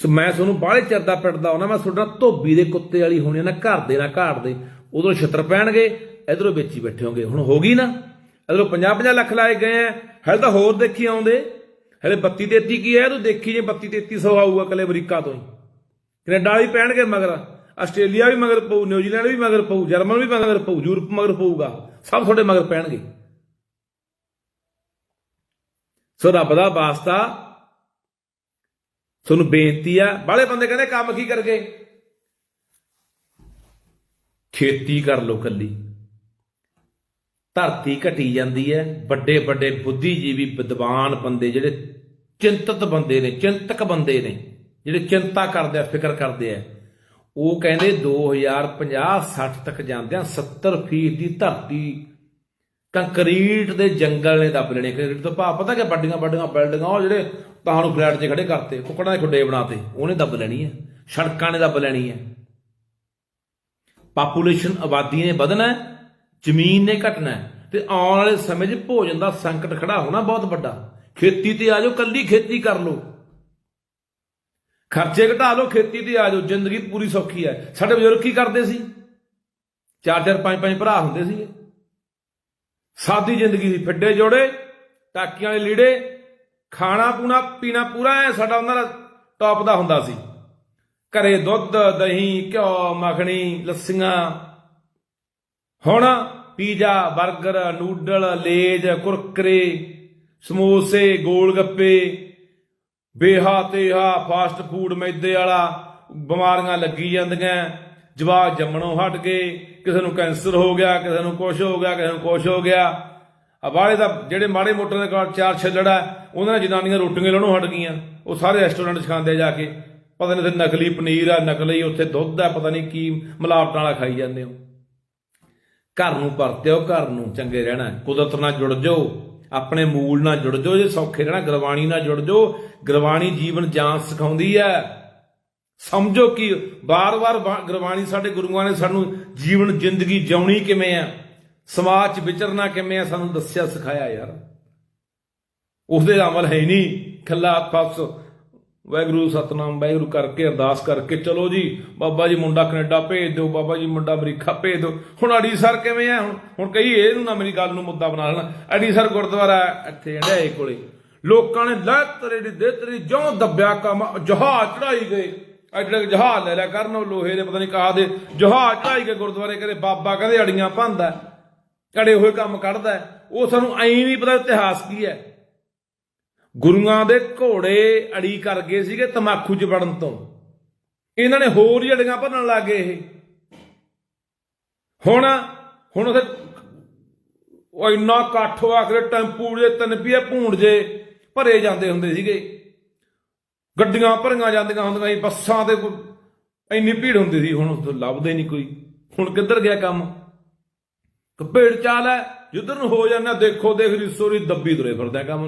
ਸੋ ਮੈਂ ਤੁਹਾਨੂੰ ਬਾਹਲੇ ਚਿਰ ਦਾ ਪਿੱਟਦਾ ਉਹਨਾਂ ਮੈਂ ਤੁਹਾਡਾ ਧੋਬੀ ਦੇ ਕੁੱਤੇ ਵਾਲੀ ਹੋਣੀ ਨਾ, ਘਰ ਦੇ ਨਾ ਘਾਟ ਦੇ। ਉਧਰੋਂ ਛਿੱਤਰ ਪੈਣਗੇ, ਇਧਰੋਂ ਵੇਚੀ ਹੀ ਬੈਠੇ ਹੋਗੇ ਹੁਣ ਹੋ ਗਈ ਨਾ, ਇਧਰੋਂ 50 50 ਲੱਖ ਲਾਏ ਗਏ ਆ। ਹਲੇ ਤਾਂ ਹੋਰ ਦੇਖੀ ਆਉਂਦੇ। ਹਲੇ 32 33 ਕੀ ਹੈ? ਤੂੰ ਦੇਖੀ ਜੇ 32 3300 ਆਊਗਾ ਕੱਲੇ ਅਮਰੀਕਾ ਤੋਂ ਹੀ। ਕੈਨੇਡਾ ਵੀ ਪੈਣਗੇ ਮਗਰ, ਆਸਟ੍ਰੇਲੀਆ ਵੀ ਮਗਰ ਪਊ, ਨਿਊਜ਼ੀਲੈਂਡ ਵੀ ਮਗਰ ਪਊ, ਜਰਮਨ ਵੀ ਮਗਰ ਪਊ, ਯੂਰਪ ਮਗਰ ਪਊਗਾ। ਸਭ ਤੁਹਾਡੇ ਮਗਰ ਪੈਣਗੇ। ਸੋ ਰੱਬ ਦਾ ਵਾਸਤਾ ਤੁਹਾਨੂੰ ਬੇਨਤੀ ਆ, ਬਾਹਲੇ ਬੰਦੇ ਕਹਿੰਦੇ ਕੰਮ ਕੀ ਕਰਗੇ? ਖੇਤੀ ਕਰ ਲੋ ਕੱਲੀ। ਧਰਤੀ ਘਟੀ ਜਾਂਦੀ ਹੈ ਵੱਡੇ ਵੱਡੇ ਬੁੱਧੀਜੀਵੀ ਵਿਦਵਾਨ ਬੰਦੇ ਜਿਹੜੇ ਚਿੰਤਤ ਬੰਦੇ ਨੇ, ਚਿੰਤਕ ਬੰਦੇ ਨੇ, ਜਿਹੜੇ ਚਿੰਤਾ ਕਰਦੇ ਆ, ਫਿਕਰ ਕਰਦੇ ਆ, ਉਹ ਕਹਿੰਦੇ 2050 60 ਤੱਕ ਜਾਂਦੇ ਆ 70% ਦੀ ਧਰਤੀ ਕੰਕਰੀਟ ਦੇ ਜੰਗਲ ਨੇ ਦੱਬ ਲੈਣੇ ਕੰਕਰੀਟ ਤੋਂ ਭਾਵ ਪਤਾ ਕਿ ਵੱਡੀਆਂ ਵੱਡੀਆਂ ਬਿਲਡਿੰਗਾਂ ਉਹ ਜਿਹੜੇ ਤੁਹਾਨੂੰ ਫਲੈਟ 'ਚ ਖੜੇ ਕਰਤੇ ਕੁੱਕੜਾਂ ਦੇ ਖੁੱਡੇ ਬਣਾਤੇ, ਉਹਨੇ ਦੱਬ ਲੈਣੀ ਹੈ ਸੜਕਾਂ ਨੇ ਦੱਬ ਲੈਣੀ ਹੈ ਪਾਪੂਲੇਸ਼ਨ ਆਬਾਦੀ ਨੇ ਵਧਣਾ, ਜ਼ਮੀਨ ਨੇ ਘਟਣਾ ਹੈ ਤੇ ਆਉਣ ਵਾਲੇ ਸਮੇਂ 'ਚ ਭੋਜਨ ਦਾ ਸੰਕਟ ਖੜਾ ਹੋਣਾ ਬਹੁਤ ਵੱਡਾ। ਖੇਤੀ ਤੇ ਆ ਜਾਓ, ਕੱਲੀ ਖੇਤੀ ਕਰ ਲਓ। ਖਰਚੇ ਘਟਾ ਲਓ, ਖੇਤੀ ਤੇ ਆ ਜਾਓ, ਜ਼ਿੰਦਗੀ ਪੂਰੀ ਸੌਖੀ ਹੈ ਸਾਡੇ ਬਜ਼ੁਰਗ ਕੀ ਕਰਦੇ ਸੀ? ਚਾਰ ਚਾਰ ਪੰਜ ਪੰਜ ਭਰਾ ਹੁੰਦੇ ਸੀਗੇ। ਸਾਦੀ ਜ਼ਿੰਦਗੀ ਦੀ ਫਿੱਡੇ ਜੋੜੇ, ਟਾਕੀਆਂ ਵਾਲੇ ਲੀੜੇ, ਖਾਣਾ ਪੂਣਾ, ਪੀਣਾ ਪੂਰਾ ਐ, ਸਾਡਾ ਉਹਨਾਂ ਦਾ ਟੌਪ ਦਾ ਹੁੰਦਾ ਸੀ। ਘਰੇ ਦੁੱਧ, ਦਹੀਂ, ਘਿਓ, ਮੱਖਣੀ, ਲੱਸੀਆਂ। ਹੁਣ ਪੀਜ਼ਾ 버ਗਰ ਨੂਡਲ, ਲੇਜ, ਕੁਰਕਰੇ, ਸਮੋਸੇ ਗੋਲ ਗੱਪੇ ਬੇਹਾ ਤੇਹਾ ਫਾਸਟ ਫੂਡ ਮੈਦੇ ਵਾਲਾ, ਬਿਮਾਰੀਆਂ ਲੱਗੀ ਜਾਂਦੀਆਂ। ਜਵਾਕ ਜੰਮਣੋਂ ਹਟ ਗਏ ਕਿਸੇ ਨੂੰ ਕੈਂਸਰ ਹੋ ਗਿਆ, ਕਿਸੇ ਨੂੰ ਕੁਛ ਹੋ ਗਿਆ, ਕਿਸੇ ਨੂੰ ਕੁਛ ਹੋ ਗਿਆ। ਆ ਬਾਹਲੇ ਦਾ ਜਿਹੜੇ ਮਾੜੇ ਮੋਟੇ ਦੇ ਕੋਲ ਚਾਰ ਛੱਲੜਾ ਉਹਨਾਂ ਨੇ ਜਨਾਨੀਆਂ ਰੋਟੀਆਂ ਲਾਉਣੋਂ ਹਟ ਗਈਆਂ। ਉਹ ਸਾਰੇ ਰੈਸਟੋਰੈਂਟ 'ਚ ਖਾਂਦੇ ਜਾ ਕੇ। ਪਤਾ ਨਹੀਂ ਉੱਥੇ ਨਕਲੀ ਪਨੀਰ ਆ, ਨਕਲੀ ਉੱਥੇ ਦੁੱਧ ਆ, ਪਤਾ ਨਹੀਂ ਕੀ ਮਿਲਾਵਟਾਂ ਵਾਲਾ ਖਾਈ ਜਾਂਦੇ ਹੋ। ਘਰ ਨੂੰ ਪਰਤਿਓ, ਘਰ ਨੂੰ ਚੰਗੇ ਰਹਿਣਾ। ਕੁਦਰਤ ਨਾਲ ਜੁੜ ਜਾਓ, ਆਪਣੇ ਮੂਲ ਨਾਲ ਜੁੜ ਜਾਓ, ਜੇ ਸੌਖੇ ਰਹਿਣਾ, ਗੁਰਬਾਣੀ ਨਾਲ ਜੁੜ ਜਾਓ। ਗੁਰਬਾਣੀ ਜੀਵਨ ਜਾਂਚ ਸਿਖਾਉਂਦੀ ਹੈ ਸਮਝੋ ਕਿ ਬਾਰ-ਬਾਰ ਗੁਰਬਾਣੀ ਸਾਡੇ ਗੁਰੂਆਂ ਨੇ ਸਾਨੂੰ ਜੀਵਨ, ਜ਼ਿੰਦਗੀ ਜਿਉਣੀ ਕਿਵੇਂ ਆ? ਸਮਾਜ 'ਚ ਵਿਚਰਨਾ ਕਿਵੇਂ ਆ? ਸਾਨੂੰ ਦੱਸਿਆ, ਸਿਖਾਇਆ ਯਾਰ। ਉਸਦੇ ਅਮਲ ਹੈ ਨਹੀਂ। ਖੱਲਾ ਫਸ। ਵਾਹਿਗੁਰੂ, ਸਤਨਾਮ, ਵਾਹਿਗੁਰੂ ਕਰਕੇ, ਅਰਦਾਸ ਕਰਕੇ। ਚਲੋ ਜੀ, ਬਾਬਾ ਜੀ ਮੁੰਡਾ ਕੈਨੇਡਾ ਭੇਜ ਦਿਓ, ਬਾਬਾ ਜੀ ਮੁੰਡਾ ਅਮਰੀਕਾ ਭੇਜ ਦਿਓ। ਹੁਣ ਅੜੀ ਸਰ ਕਿਵੇਂ ਆ? ਹੁਣ ਹੁਣ ਕਹੀ ਇਹਨੂੰ ਨਾ ਮੇਰੀ ਗੱਲ ਨੂੰ ਮੁੱਦਾ ਬਣਾ ਲੈਣਾ। ਅੜੀ ਸਰ ਗੁਰਦੁਆਰਾ ਇੱਥੇ ਹੰਡਾਏ ਕੋਲੇ। ਲੋਕਾਂ ਨੇ ਲੈ ਤੇਰੇ ਦੇ ਤੇਰੀ ਜਿਉਂ ਦੱਬਿਆ ਕੰਮ, ਜਹਾਜ਼ ਚੜਾਈ ਗਏ। ਐਡੇ ਜਹਾਜ਼ ਲੈ ਲਿਆ ਕਰਨ ਉਹ ਲੋਹੇ ਦੇ, ਪਤਾ ਨਹੀਂ ਕਹਾ ਦੇ। ਜਹਾਜ਼ ਢਾਈ ਗਏ ਗੁਰਦੁਆਰੇ ਕਹਿੰਦੇ ਬਾਬਾ ਕਹਿੰਦੇ ਅੜੀਆਂ ਭੰਦਾ ਅੜੇ ਹੋਏ ਕੰਮ ਕੱਢਦਾ ਉਹ ਸਾਨੂੰ ਐਂ ਨਹੀਂ ਪਤਾ ਇਤਿਹਾਸ ਕੀ ਹੈ। ਗੁਰੂਆਂ ਦੇ ਘੋੜੇ ਅੜੀ ਕਰ ਗਏ ਸੀਗੇ ਤਮਾਕੂ ਚ ਵੜਨ ਤੋਂ। ਇਹਨਾਂ ਨੇ ਹੋਰ ਹੀ ਅੜੀਆਂ ਭਰਨ ਲੱਗ ਗਏ ਇਹ। ਹੁਣ ਹੁਣ ਉਥੇ ਉਹ ਇੰਨਾ ਇਕੱਠ ਹੋਆ ਕਰੇ ਟੈਂਪੂ ਦੇ ਤਿੰਨ ਪੀਏ ਭੂੰਡ ਜੇ ਭਰੇ ਜਾਂਦੇ ਹੁੰਦੇ ਸੀਗੇ। ਗੱਡੀਆਂ ਭਰੀਆਂ ਜਾਂਦੀਆਂ ਹੁੰਦੀਆਂ ਸੀ, ਬੱਸਾਂ ਤੇ ਇੰਨੀ ਭੀੜ ਹੁੰਦੀ ਸੀ, ਹੁਣ ਉਸ ਲੱਭਦੇ ਨਹੀਂ ਕੋਈ। ਹੁਣ ਕਿੱਧਰ ਗਿਆ ਕੰਮ? ਭੇੜ ਚਾਲ ਹੈ, ਜਿੱਧਰ ਨੂੰ ਹੋ ਜਾਂਦਾ ਦੇਖੋ, ਦੇਖ ਰਿਸੋਰੀ ਦੱਬੀ ਤੁਰੇ ਫਿਰਦੇ ਕੰਮ।